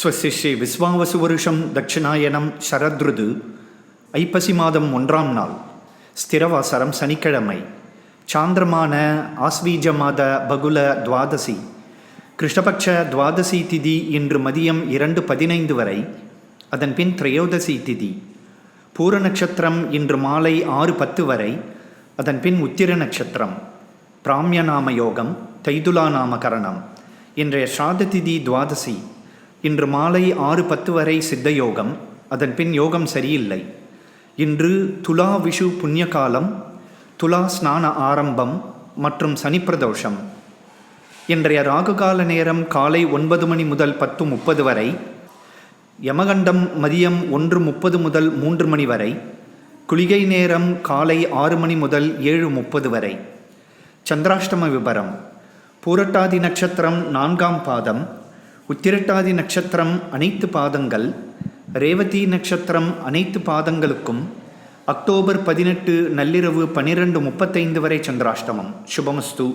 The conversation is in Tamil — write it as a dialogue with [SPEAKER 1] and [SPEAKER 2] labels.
[SPEAKER 1] ஸ்வஸ்ய ஸ்ரீ விஸ்வாவசு வருஷம் தட்சிணாயனம் சரத்ருது ஐப்பசி மாதம் ஒன்றாம் நாள் ஸ்திரவாசரம் சனிக்கிழமை சாந்திரமான ஆஸ்வீஜ மாத பகுல துவாதசி கிருஷ்ணபக்ஷ துவாதசி திதி இன்று மதியம் இரண்டு பதினைந்து வரை அதன் பின் திரையோதசி திதி பூர நட்சத்திரம் இன்று மாலை ஆறு பத்து வரை அதன் பின் உத்திர நட்சத்திரம் பிராமிய நாம யோகம் தைதுலா நாமகரணம் இன்றைய சாததிதி திதி துவாதசி. இன்று மாலை ஆறு பத்து வரை சித்த யோகம் அதன் பின் யோகம் சரியில்லை. இன்று துலா விஷு புண்ணிய காலம் துலா ஸ்நான ஆரம்பம் மற்றும் சனிப்பிரதோஷம். இன்றைய ராகுகால நேரம் காலை ஒன்பது மணி முதல் பத்து முப்பது வரை யமகண்டம் மதியம் ஒன்று முப்பது முதல் மூன்று மணி வரை குளிகை நேரம் காலை ஆறு மணி முதல் ஏழு முப்பது வரை. சந்திராஷ்டம விபரம். பூரட்டாதி நட்சத்திரம் நான்காம் பாதம். உத்திரட்டாதி நட்சத்திரம் அனைத்து பாதங்கள் ரேவதி நட்சத்திரம் அனைத்து பாதங்களுக்கும் அக்டோபர் பதினெட்டு நள்ளிரவு பனிரெண்டு முப்பத்தைந்து வரை சந்திராஷ்டமம். சுபமஸ்து.